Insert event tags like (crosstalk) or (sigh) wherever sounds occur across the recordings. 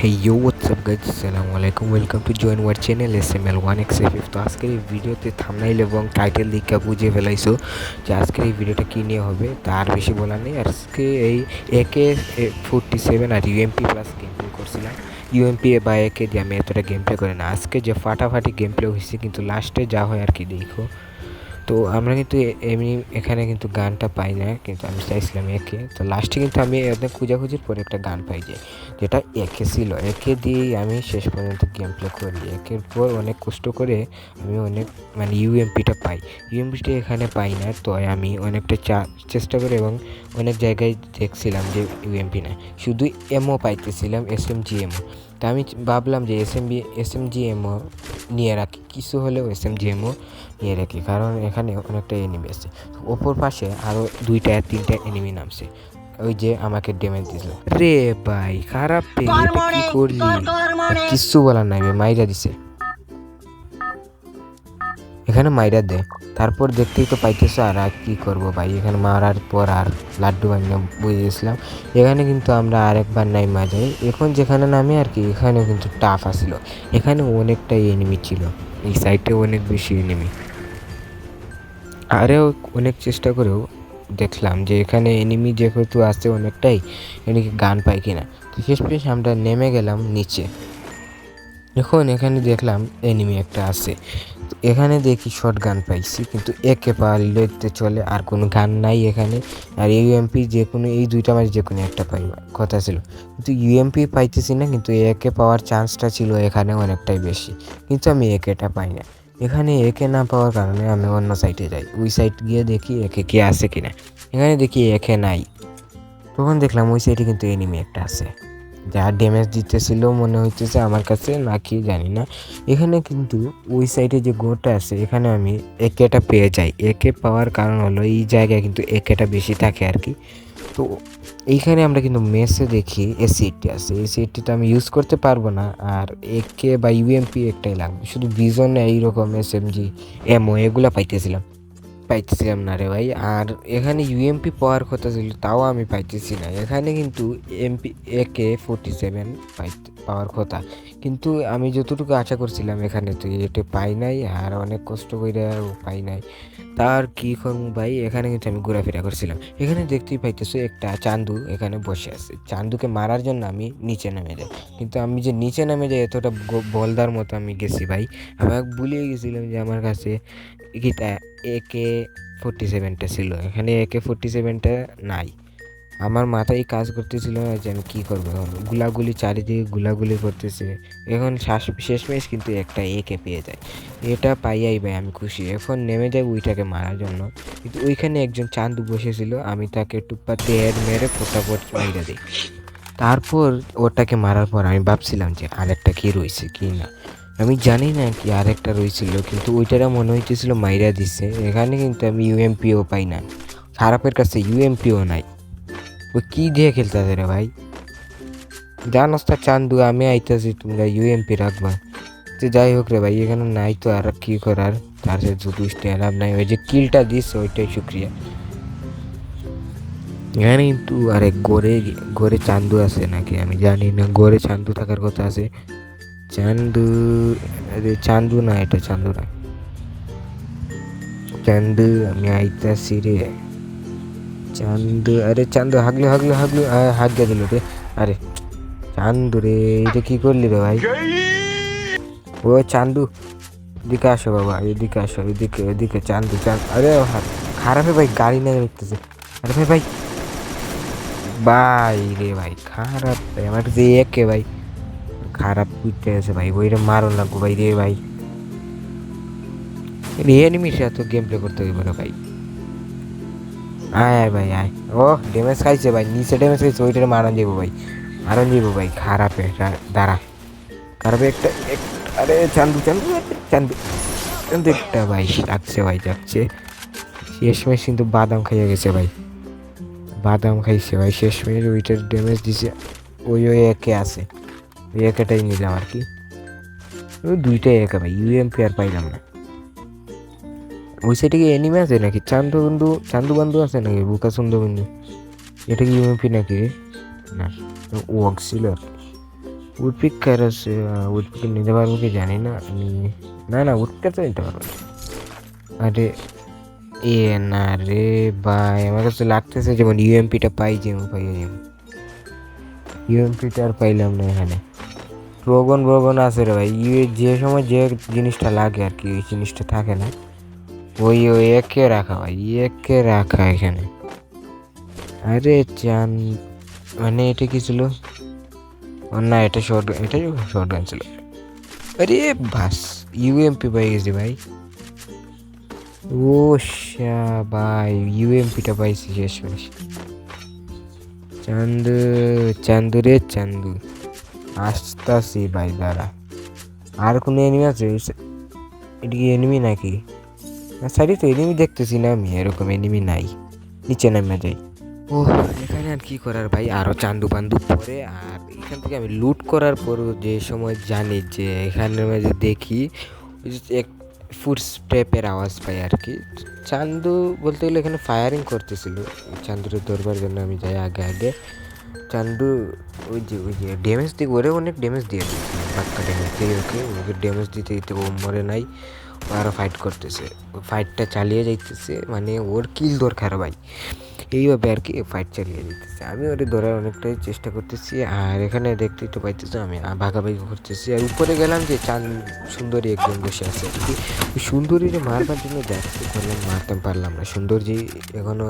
Hey yo, what's up guys? Assalamu alaikum. Welcome to join our channel SML 1xf তো আজকের এই ভিডিওতে thumbnail এবং টাইটেল দিকটা বুঝে ফেলাইছো যে আজকের এই ভিডিওটা কী নিয়ে হবে তার বেশি বলা নেই। আজকে এই একে ফোরটি সেভেন আর ইউএমপি প্লাস গেম প্লে করছিলাম। ইউএমপি বা একে দিয়ে আমি এতটা গেম প্লে করি না। আজকে যে ফাটাফাটি গেম প্লে হয়েছে কিন্তু লাস্টে যা হয় আর কি দেখো। তো আমরা কিন্তু এমনি এখানে কিন্তু গানটা পাই না, কিন্তু আমি চাইছিলাম একে। তো লাস্টে কিন্তু আমি একদম খুঁজাখুঁজির পরে একটা গান পাই যাই যেটা একে ছিল। একে দিয়েই আমি শেষ পর্যন্ত গেম প্লে করি। একের পর অনেক কষ্ট করে আমি অনেক মানে ইউএমপিটা পাই। ইউএমপিটা এখানে পাই না, তো আমি অনেকটা চেষ্টা করি এবং অনেক জায়গায় দেখছিলাম যে ইউএমপি না শুধু এমও পাইতেছিলাম এস এম জি এমও তা আমি ভাবলাম যে S M B S M G ammo নিয়ে রাখি। কিছু হলেও এস এম জি এমও নিয়ে রাখি কারণ এখানে অনেকটা এনিমি আছে। ওপর পাশে আরও দুইটা তিনটা এনিমি নামছে। ওই যে আমাকে ড্যামেজ দিছিল রে ভাই খারাপ কি করলি? কিচ্ছু বলার নাই মাইরা দিছে। এখানে মাইরা দে। তারপর দেখতেই তো পাইতেছো আর আর কি করব ভাই এখানে মারার পর আর লাড্ডু বানিয়ে বুঝে গেছিলাম এখানে কিন্তু আমরা আরেকবার নাই মাঝে এখন যেখানে নামে আর কি এখানেও কিন্তু টাফ আসলো এখানে অনেকটাই এনিমি ছিল। এই সাইডে অনেক বেশি এনিমি আরেও অনেক চেষ্টা করেও দেখলাম যে এখানে এনিমি যেহেতু আছে অনেকটাই এদিকে গান পাই কিনা। তো শেষ পেশ আমরা নেমে গেলাম নিচে। এখন এখানে দেখলাম এনিমি একটা আছে। এখানে দেখি শর্ট গান পাইছি, কিন্তু একে পারলে চলে আর কোনো গান নাই এখানে। আর ইউএমপি যে কোনো, এই দুইটা মাঝে যে কোনো একটা পাই কথা ছিল। কিন্তু ইউএমপি পাইতেছি না, কিন্তু একে পাওয়ার চান্সটা ছিল এখানে অনেকটাই বেশি। কিন্তু আমি একেটা পাই না। এখানে একে না পাওয়ার কারণে আমি অন্য সাইডে যাই। ওই সাইড গিয়ে দেখি একে কে আছে কিনা। এখানে দেখি একে নাই। তখন দেখলাম ওই সাইডে কিন্তু এনিমি একটা আছে। যা ড্যামেজ দিতেছিল মনে হইতেছে আমার কাছে নাকি জানি না। এখানে কিন্তু ওই সাইডে যে গোটা আছে, এখানে আমি একেটা পেয়ে যাই। একে পাওয়ার কারণ হলো এই জায়গায় কিন্তু একেটা বেশি থাকে আর কি। তো এইখানে আমরা কিন্তু মেসে দেখি এসিডটি আছে। তো আমি ইউজ করতে পারব না। আর একে বা ইউএমপি একটাই লাগবে। শুধু বিজন এইরকম এস এম জি এমও এগুলো পাইতেছিলাম। পাইতেছিলাম না রে ভাই। আর এখানে ইউএমপি পাওয়ার কথা ছিল, তাও আমি পাইতেছি না। এখানে কিন্তু এমপি একে ফোরটি সেভেন পাওয়ার কথা। কিন্তু আমি যতটুকু আশা করছিলাম এখানে তো এটা পাই নাই, আর অনেক কষ্ট করে পাই নাই। তার কি করব ভাই? এখানে কিন্তু আমি ঘোরাফেরা করছিলাম। এখানে দেখতেই পাইতেছো একটা চান্দু এখানে বসে আছে। চান্দুকে মারার জন্য আমি নিচে নেমে যাই। কিন্তু আমি যে নিচে নেমে যাই, এতটা বলদার মতো আমি গেছি ভাই। আমি ভুলিয়ে গেছিলাম যে আমার কাছে গীতা একে ফোরটি সেভেনটা ছিল। এখানে একে ফোরটি সেভেনটা নাই। আমার মাথায় কাজ করতেছিল না যে আমি কী করব। এখন গুলাগুলি চারিদিকে গুলাগুলি করতেছে। এখন শ্বাস শেষমেশ কিন্তু একটা একে পেয়ে যায়। এটা পাইয়াই ভাই আমি খুশি। এখন নেমে যাই ওইটাকে মারার জন্য। কিন্তু ওইখানে একজন চান্দু বসেছিল, আমি তাকে টুপ্পাতে হেড মেরে ফোটাফট মাইরা দিই। তারপর ওটাকে মারার পর আমি ভাবছিলাম যে আরেকটা কি রয়েছে কি না। আমি জানি না কি আরেকটা রয়েছিল, কিন্তু ওইটারা মনে হইতেছিল মাইরা দিছে। এখানে কিন্তু আমি ইউএমপিও পাই না। খারাপের কাছে ইউএমপিও নাই। ও কি দিয়ে খেলতে রে ভাই? জানোস তা চান্দু, আমি আইতাছি, তোমরা ইউএমপি রাখবা। তো যাই হোক রে ভাই, এখানে নাই তো আর কি করার? তার সে শুধু স্ট্যান্ড নাই, ওই যে কিলটা দিস ওইটাই শুক্রিয়া। এখানে কিন্তু আরে গোরে গোরে চান্দু আছে নাকি? আমি জানি না গোরে চান্দু থাকার কথা আছে। চান্দু, আরে চান্দু না, এটা চান্দু না। চান্দু, আমি আইতাছি রে। চান্দু, আরে চান্দু, হাগলে হাগলে হাগলে হাগিয়ে দিল রে। আরে, চান্দু রে, এটা কি করলি রে ভাই? ও চান্দু, এদিকে আসো বাবা, এদিকে আসো, এদিকে এদিকে চান্দু চান্দু। আরে খারাপে ভাই, গাড়ি নিয়ে উঠতেছে আরে ভাই ভাই ভাই রে ভাই, খারাপ ভাই আমার একে ভাই। খারাপ বুঝতে গেছে ভাই ওইটা মারো লাগবো ভাই রে ভাই। এনিমির এত গেম প্লে করতে হইব না ভাই। আয় আয় ভাই, আয়। ও ড্যামেজ খাইছে ভাই, নিচে ড্যামেজ খাইছে, ওইটারে মারন যাব ভাই মারন যাব ভাই, খারাপে, রা- দাঁড়া। খারাপে একটা এক- আরে চান্দু চান্দু চান্দু চান্দু একটা ভাই, যাচ্ছে ভাই, যাচ্ছে। শেষমেশ কিন্তু বাদাম খাইয়ে গেছে ভাই। বাদাম খাইছে ভাই শেষমেশ ওইটার ড্যামেজ দিছে, ওই ওই একে আছে। ওই একেটাই নিলাম আর কি ওই দুইটাই একে ভাই ইউএমপি আর পাইলাম না ওই সাইডে কি এনিমে আছে নাকি চান্দু বন্ধু চান্দু বন্ধু আছে নাকি বুকা সুন্দর বন্ধু এটা কি ইউএমপি নাকি রে? না ওয়াক ছিল আর কি। উডপিকার আছে উডপিকার নিতে পারব কি জানি না আমি না না উডপিকার তো নিতে পারব না। আরে এ না রে ভাই আমার কাছে লাগতেছে যেমন ইউএমপিটা পাই যেমন পাই যেমন ইউএমপিটা আর পাইলাম না এখানে প্রগন প্রগন আছে রে ভাই। ইয়ে যে সময় যে জিনিসটা লাগে আর কি, ওই জিনিসটা থাকে না। ওই ওই একে রাখা ভাই, একে রাখা এখানে। আরে চান মানে এটা কি ছিল? না, এটা শর্ট এটা শর্ট গান ছিল। আরে বাস ইউএমপি পাই গেছি ভাই। ও ভাই ইউএমপিটা পাইছি শেষ শেষ চান্দু চান্দু রে চান্দু। আসতাছি ভাই, দাঁড়া। আর কোনো এনিমি আছে? এটা কি এনিমি নাকি? না, সাইডে তো এনিমি দেখতেছি না আমি, এরকম এনিমি নাই। নিচে নামে যাই। ও এখানে আর কি করার ভাই? আরও চান্দু পান্দু পরে, আর এখান থেকে আমি লুট করার পর যে সময় জানি যে এখানে মাঝে দেখি এক ফুড স্টেপের আওয়াজ পাই আর কি। চান্দু বলতে গেলে এখানে ফায়ারিং করতেছিল। চান্দুরে ধরবার জন্য আমি যাই আগে আগে। চান্দু ওই যে ওই যে ড্যামেজ দিয়ে ওরে অনেক ড্যামেজ দিয়ে দিচ্ছে ড্যামেজ দিয়ে ওকে ওকে ড্যামেজ দিতে দিতে ও মরে নাই ও আরও ফাইট করতেছে ফাইটটা চালিয়ে যাইতেছে মানে ওর কিল দরকার ভাই এইভাবে আর কি ফাইট চালিয়ে দিতেছে। আমি ওরে ধরার অনেকটাই চেষ্টা করতেছি আর এখানে দেখতেই তো পাইতেছি আমি ভাগাভাগি করতেছি। আর উপরে গেলাম যে চাঁদ সুন্দরী একজন বসে আছে। আর কি সুন্দরীরে মারবার জন্য যাচ্ছি করলাম, মারতে পারলাম না। সুন্দরী এখনও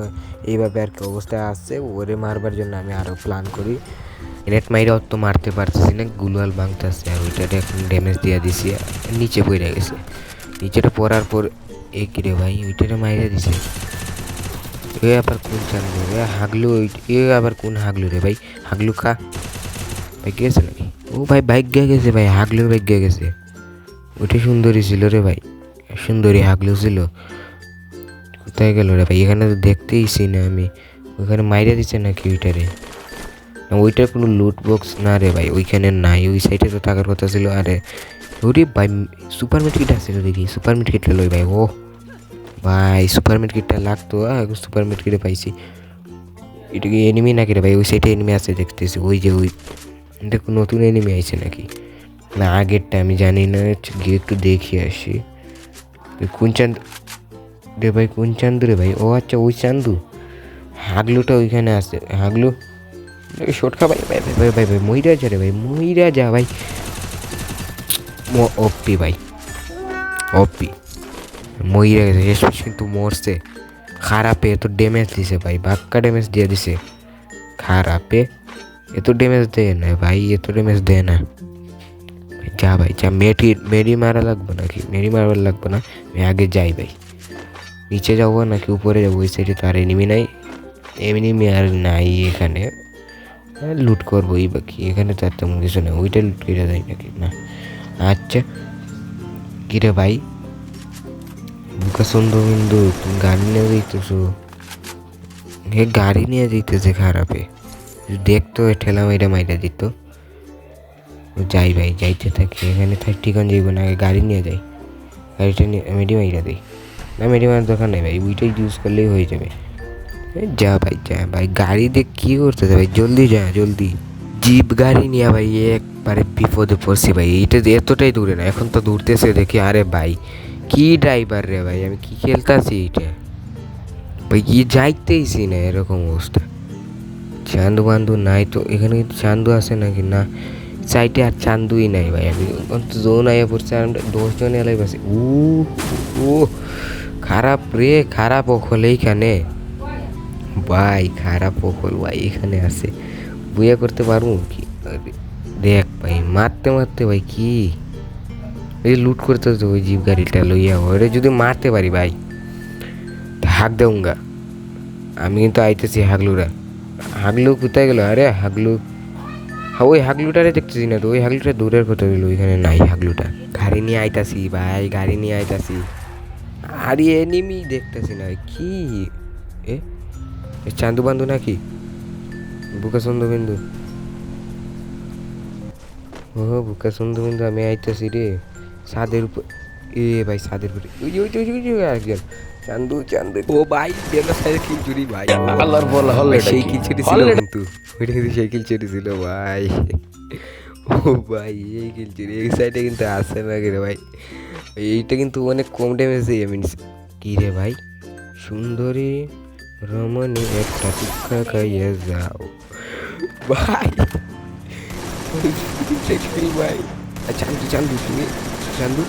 এইভাবে আর কি অবস্থায় আসছে ওরে মারবার জন্য আমি আরও প্ল্যান করি। নেট মাইরা অত মারতে পারতেছি না গুলাল ভাঙতেছে আর ওইটারে এখন ড্যামেজ দিয়ে দিছি, নিচে পড়ে গেছে। নিচেটা পড়ার পর, এ কিরে ভাই, ওইটারে মাইরা দিছে। এ আবার কোন চান্দু এ? হাগলু এ আবার কোন হাগলু রে ভাই? হাগলু খা ভাই গেছে নাকি? ও ভাই বাইক গিয়ে গেছে ভাই, হাগলুর বাইক গিয়ে গেছে। ওটা সুন্দরী ছিল রে ভাই, সুন্দরী হাগলু ছিল। কোথায় গেল রে ভাই? এখানে তো দেখতেইছি না আমি। ওখানে মাইরে দিচ্ছে নাকি ওইটারে? ওইটার কোনো লুট বক্স না রে ভাই, ওইখানে নাই। ওই সাইডে তো থাকার কথা ছিল। আরে, ওরে ভাই, সুপার মিটকিট আসছিল দেখি, সুপার মিটকিটটা লই ভাই ও ভাই সুপার মিটকিটটা লাগতো সুপার মিটকিটে পাইছি। এটা কি এনিমি নাকি রে ভাই? ওই সাইডে এনিমি আছে দেখতেছি, ওই যে ওই, দেখো নতুন এনিমি আইছে নাকি? না, আগেরটা আমি জানি না, গিয়ে একটু দেখি আসি। কোন চান্দ রে ভাই, কোন চান্দু রে ভাই? ও আচ্ছা ওই চান্দু হাগলুটা ওইখানে আছে। হাগলু? শর্টকা ভাই ভাই ভাই ভাই ভাই ভাই, মইরা যা রে ভাই, মইরা যা ভাই। ওপি ভাই ওপি মইরা গেছে শেষ পর্যন্ত কিন্তু মরছে। খারাপে এত ড্যামেজ দিছে ভাই বাক্কা ড্যামেজ দিয়ে দিছে। খারাপে এত ড্যামেজ দেয় না ভাই, এত ড্যামেজ দেয় না। যা ভাই, যা মেটি মেরি মারা লাগবে নাকি? মেরি মারবার লাগবে না, আমি আগে যাই ভাই। নিচে যাব নাকি উপরে যাব? ওই সাইডে তো আর এনিমি নাই। এনিমি আর নাই এখানে। লুট করব এই বাকি এখানে তো আর তেমন কিছু নেই। ওইটা লুট করে যায় নাকি? না। আচ্ছা। কিরে ভাই? বুকা সুন্দর বিন্দু তুমি গাড়ি নিয়ে যাইতেছো? হে গাড়ি নিয়ে যাইতেছে খারাপে। দেখতো ঠেলা মাইরা মাইরা দিত। যাই ভাই, যাইতে থাকি। এখানে ঠিকান যাইব না গাড়ি নিয়ে যাই। গাড়িটা নিয়ে, মেডি মাইরা দিই। না, মেডি মারার দরকার নেই ভাই উইটাই ইউজ করলেই হয়ে যাবে। যা ভাই যা ভাই, গাড়ি দিয়ে কী করতে ভাই? জলদি যা, জলদি। জিপ, গাড়ি নিয়ে ভাই, একবারে বিপদে পড়ছি ভাই। এইটা এতটাই দূরে না, এখন তো দূরতেছে দেখি, আরে ভাই। কি ড্রাইভার রে ভাই? আমি কি খেলতাছি এইটা? ভাই, কি যাইতেইছি না এরকম অবস্থা। চান্দু বান্দু নাই তো, এখানে কি চান্দু আছে নাকি? না সাইডে আর চান্দুই নাই ভাই। আমি জোন আইয়া পড়ছে আমরা দশজন এলাই বাসি। উ ও খারাপ রে, খারাপ ওখল এইখানে। ভাই, খারাপ ওখল ভাই এখানে আছে। বুয়া করতে পারব কি? দেখ ভাই, মারতে মারতে ভাই, কি? এই লুট করতে ওই জিপ গাড়িটা লইয়া ওরে যদি মারতে পারি ভাই হাক দেউঙ্গা। আমি কিন্তু আইতেছি হাগলুরা। হাগলু কোথায় গেল? আরে হাগলু। হ্যাঁ ওই হাগলুটারে দেখতেছি না তো, ওই হাগলুটা দূরের কথা গেল ওইখানে নাই হাগলুটা। গাড়ি নিয়ে আইতাছি ভাই, গাড়ি নিয়ে আইতাছি। আরে এনিমি দেখতেছি না, কি? এ? চান্দু বান্দু নাকি? বুকা সন্ধু বিন্দু। ও বুকা সন্ধু বিন্দু, আমি আইতাছি রে। ছাদের উপর এ ভাই ছাদের উপরে। ওই ওই ওই ওই একজন চান্দু চান্দু। ও ভাই বেলা সাইড খিচুড়ি ভাই। আল্লাহর বলা হল সেই হল ছিল কিন্তু। ওইটা কিন্তু সেই চুরি ছিল ভাই। ও ভাই এই রে, এই সাইডে কিন্তু আসে না রে ভাই। এইটা কিন্তু অনেক কম ড্যামেজে আমি নিছি। কি রে ভাই? সুন্দরী রমণী একটা টিক্কা খাইয়ে যাও। ভাই। (laughs) ভাই। আ, চান্দু চান্দু তুমি চান্দু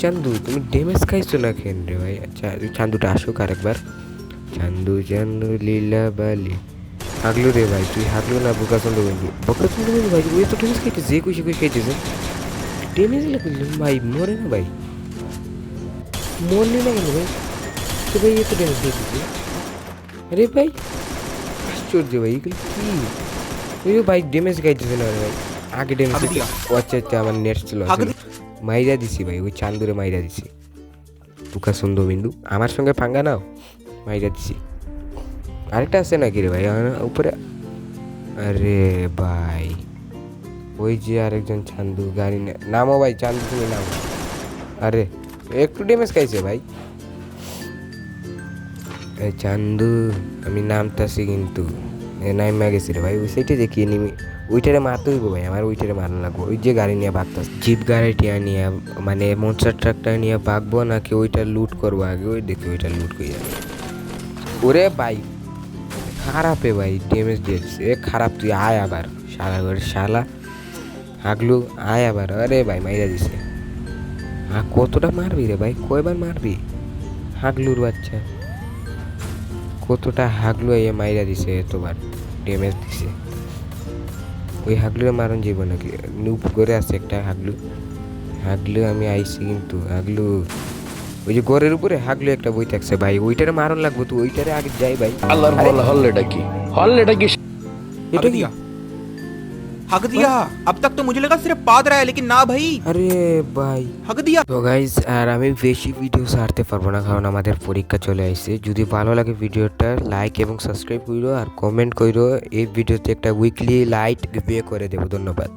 চান্দু, তুমি ড্যামেজ খাইছো না কেন রে ভাই? আচ্ছা চান্দুটা আসুক আরেকবার। চান্দু চান্দু, লীলা বালি। হাগলু রে ভাই, তুই হাগলু না বোকা চন্দ্র বন্ধু? বোকা চন্দ্র বন্ধু ভাই, ওই তো ড্যামেজ খাইতে যে খুশি খুশি খাইতেছে। ড্যামেজ লাগল ভাই, মরে না ভাই। মরলি না কেন ভাই? তো ভাই এত ড্যামেজ খাইতেছে। আরে ভাই, আশ্চর্য ভাই, এগুলো কি? ওই ভাই ড্যামেজ খাইতেছে না ভাই। আগে ড্যামেজ। ও আচ্ছা আচ্ছা আমার নেট ছিল মাইরা দিছি ভাই ওই চান্দুরে মাইরা দিছি। তুকা সুন্দর বিন্দু। আমার সঙ্গে ফাঙ্গা নাও। মাইরা দিছি। আরেকটা আছে নাকি রে ভাই? উপরে। আরে ভাই ওই যে আরেকজন চান্দু গাড়ি নামো ভাই চান্দু তুমি নামো। আরে একটু ড্যামেজ খাইছে ভাই। চান্দু আমি নামতাছি কিন্তু। নাইমা গেছি রে ভাই ওই সাইডে দেখি নিমি ওইটারে মারতে হইব ভাই, আমার ওইটারে মারানো লাগবো। ওই যে গাড়ি নিয়ে ভাগতাস জিপ গাড়িটা নিয়ে মানে মনসার ট্রাকটা নিয়ে ভাগবো নাকি ওইটা লুট করব আগে? ওই দেখি ওইটা লুট করে যাবে ওরে ভাই, খারাপে ভাই ড্যামেজ দিয়েছে। এ খারাপ, তুই আয় আবার। শালা করে শালা। হাগলু আয় আবার। আরে ভাই, মাইরা দিছে। হ্যাঁ কতটা মারবি রে ভাই? কয়বার মারবি? হাগলুর বাচ্চা। কতটা হাগলু এ মাইরা দিছে, এতবার। ড্যামেজ দিছে। ওই হাগলুরে মারণ যাইব নাকি নুপ করে আছে একটা হাগলু। হাগলু আমি আইছি কিন্তু হাগলু ওই যে গড়ের উপরে হাগলু একটা বই থাকছে ভাই ওইটারে মারণ লাগবো তো ওইটারে আগে যাই ভাই। আল্লাহর হল্লেটা কি? হল্লেটা কি? এটা কি? हक दिया अब तक तो मुझे लगा सिर्फ पाद रहा है लेकिन ना भाई আরে ভাই हक दिया তো গাইজ আর আমি বেশি ভিডিও ছাড়তে পারবো না কারণ আমাদের পরীক্ষা চলে আসছে যদি ভালো লাগে ভিডিওটা লাইক এবং সাবস্ক্রাইব করো আর কমেন্ট করো এই ভিডিওতে একটা উইকলি লাইট বিয়ে করে দেবো ধন্যবাদ